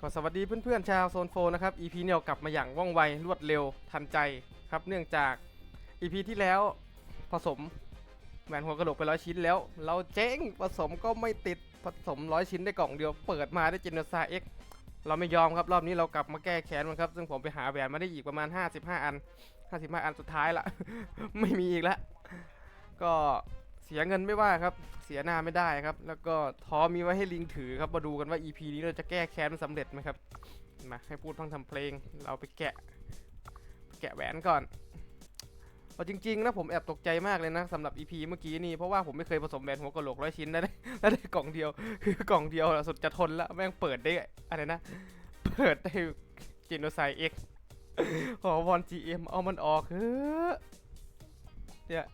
ก็สวัสดีเพื่อนๆชาวโซนโฟนะครับ EP เนี่ยกลับมาอย่างว่องไวรวดเร็วทันใจครับ เนื่องจาก EP ที่แล้วผสมแหวนหัวกระโหลกไปร้อยชิ้นแล้ว เราเจ๊งผสมก็ไม่ติดผสมร้อยชิ้นได้กล่องเดียวเปิดมาได้เจเนซาเอ็กเราไม่ยอมครับรอบนี้เรากลับมาแก้แค้นมันครับ ซึ่งผมไปหาแหวนมาได้อีกประมาณ 55 อัน 55 อันสุดท้ายละ ไม่มีอีกแล้วก็ เสียเงินไม่ว่าครับ เสียหน้าไม่ได้ครับ แล้วก็ท้อมีไว้ให้ลิงถือครับ มาดูกันว่า EP นี้เราจะแก้แค้นสำเร็จไหมครับ มาให้พูดพังทำเพลง เราไปแกะ แกะแหวนก่อนเอาจริงๆนะผมแอบตกใจมากเลยนะสำหรับ EP เมื่อกี้นี่เพราะว่าผมไม่เคยผสมแหวนหัวกะโหลกร้อยชิ้นได้แล้วได้กล่องเดียว คือกล่องเดียวสุดจะทนละแม่งเปิดได้อะไรนะ เปิดได้จินโนไซเอ็กขอวอน GM เอามันออกเฮ้อะเนี่ย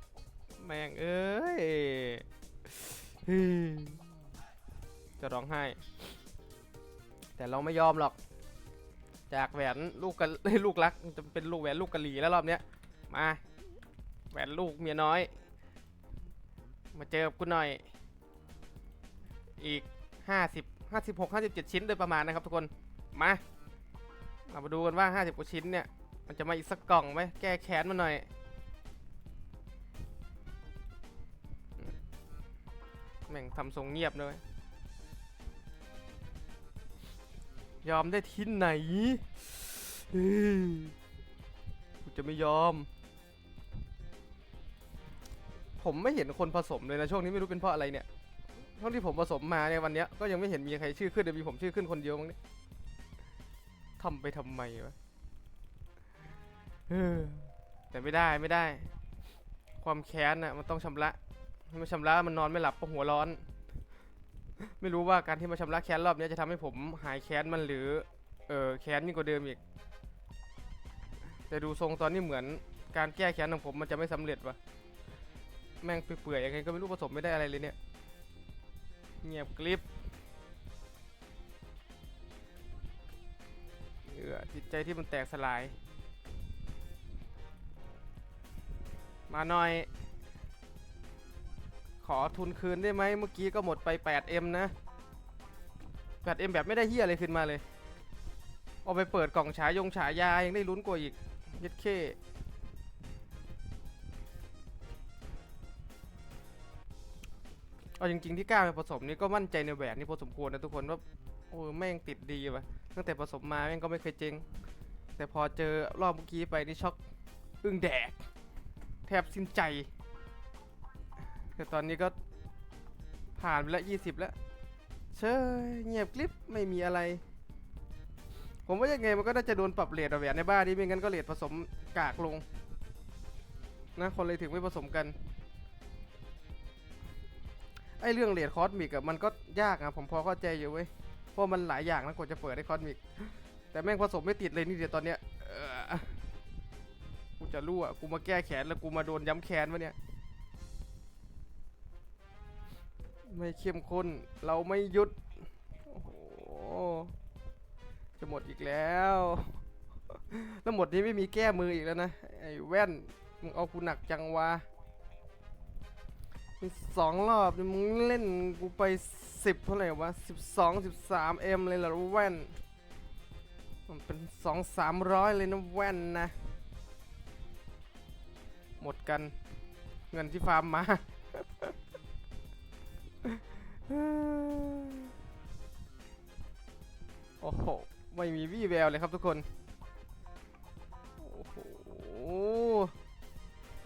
แม่งเอ้ยจะร้องไห้ แต่เราไม่ยอมหรอก จากแหวนลูกกะลูกรักจะเป็นลูกแหวนลูกกะหรี่แล้วรอบเนี้ยมาแหวนลูกเมียน้อย มาเจอกูหน่อย อีก50 56 57ชิ้นโดยประมาณนะครับทุกคนมาเรามาดูกันว่า50กว่าชิ้นเนี่ยมันจะมาอีกสักกล่องไหมแก้แค้นมาหน่อย แม่งทำทรงเงียบเลย ยอมได้ที่ไหนกูจะไม่ยอม ผมไม่เห็นคนผสมเลยนะช่วงนี้ไม่รู้เป็นเพราะอะไรเนี่ยช่วงที่ผมผสมมาในวันนี้ก็ยังไม่เห็นมีใครชื่อขึ้นเลยมีผมชื่อขึ้นคนเดียวมั้งเนี่ยทำไปทำไมวะแต่ไม่ได้ไม่ได้ ความแค้นน่ะมันต้องชำระ ม่ชำระมันนอนไม่หลับเพราะหัวร้อน ไม่รู้ว่าการที่มาชำระแค้นรอบนี้จะทำให้ผมหายแค้นมันหรือ เออแค้นยิ่งกว่าเดิมอีก แต่ดูทรงตอนนี้เหมือนการแก้แค้นของผมมันจะไม่สำเร็จวะแม่งเปื่อยๆยังไงก็ไม่รู้ผสมไม่ได้อะไรเลยเนี่ย เงียบกริบเออจิตใจที่มันแตกสลาย มาหน่อย อทุนคืนได้ไหมเมื่อกี้ก็หมดไป 8M นะ 8M แบบไม่ได้เฮียอะไรขึ้นมาเลย เอาไปเปิดกล่องฉายงฉายายังได้ลุ้นกว่าอีกเย็ดเคเอาจริงๆที่กล้าไปผสมนี่ก็มั่นใจในแหวนนี่พอสมควรนะทุกคนว่าโอ้แม่งติดดีว่ะตั้งแต่ผสมมาแม่งก็ไม่เคยเจ๊งแต่พอเจอรอบเมื่อกี้ไปนี่ช็อกอึ้งแดก แทบสิ้นใจ แต่ตอนนี้ก็ผ่านไปแล้ว20แล้ว เชยเงียบกริบไม่มีอะไร ผมว่ายังไงมันก็น่าจะโดนปรับเลทอะแหวนในบ้านนี้ไม่งั้นก็เลทผสมกากลง นะคนเลยถึงไม่ผสมกันไอเรื่องเลทคอสมิกอะมันก็ยากอะผมพอเข้าใจอยู่เว้ยเพราะมันหลายอย่างนะกว่าจะเปิดได้คอสมิก แต่แม่งผสมไม่ติดเลยนี่เดี๋ยวตอนเนี้ยกูจะรู้อะกูมาแก้แค้นแล้วกูมาโดนย้ำแค้นวะเนี่ย ไม่เข้มข้น เราไม่หยุด โอ้โห จะหมดอีกแล้ว แล้วหมดนี้ไม่มีแก้มืออีกแล้วนะ ไอ้แว่น มึงเอากูหนักจังวะมีสองรอบมึงเล่นกูไปสิบเท่าไหร่วะสิบสองสิบสามเอ็มเลยเหรอแว่น มันเป็นสองสามร้อยเลยนะแว่นนะ หมดกัน เงินที่ฟาร์มมา โอ้โห ไม่มีวี่แววเลยครับทุกคน โอ้โห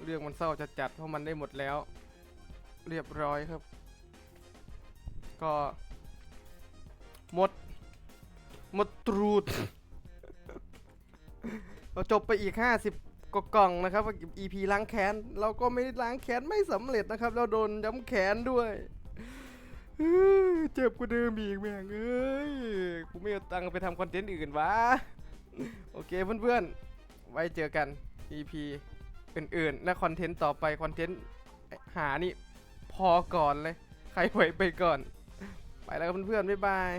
เรื่องมันเศร้าจะจัดเพราะมันได้หมดแล้ว เรียบร้อยครับ ก็ หมด หมดตรูดเราจบไปอีก 50กว่ากล่องนะครับ EP ล้างแค้น เราก็ไม่ล้างแค้นไม่สำเร็จนะครับ เราโดนย้ำแค้นด้วย เจ็บกว่าเดิมอีกแม่งเอ้ยกูไม่เอาตังค์ไปทำคอนเทนต์อื่นวะโอเคเพื่อนๆ ไว้เจอกัน EP อื่นๆ และคอนเทนต์ต่อไปคอนเทนต์หานี่พอก่อนเลย ใครไหวไปก่อน ไปแล้วเพื่อนๆ บ๊ายบาย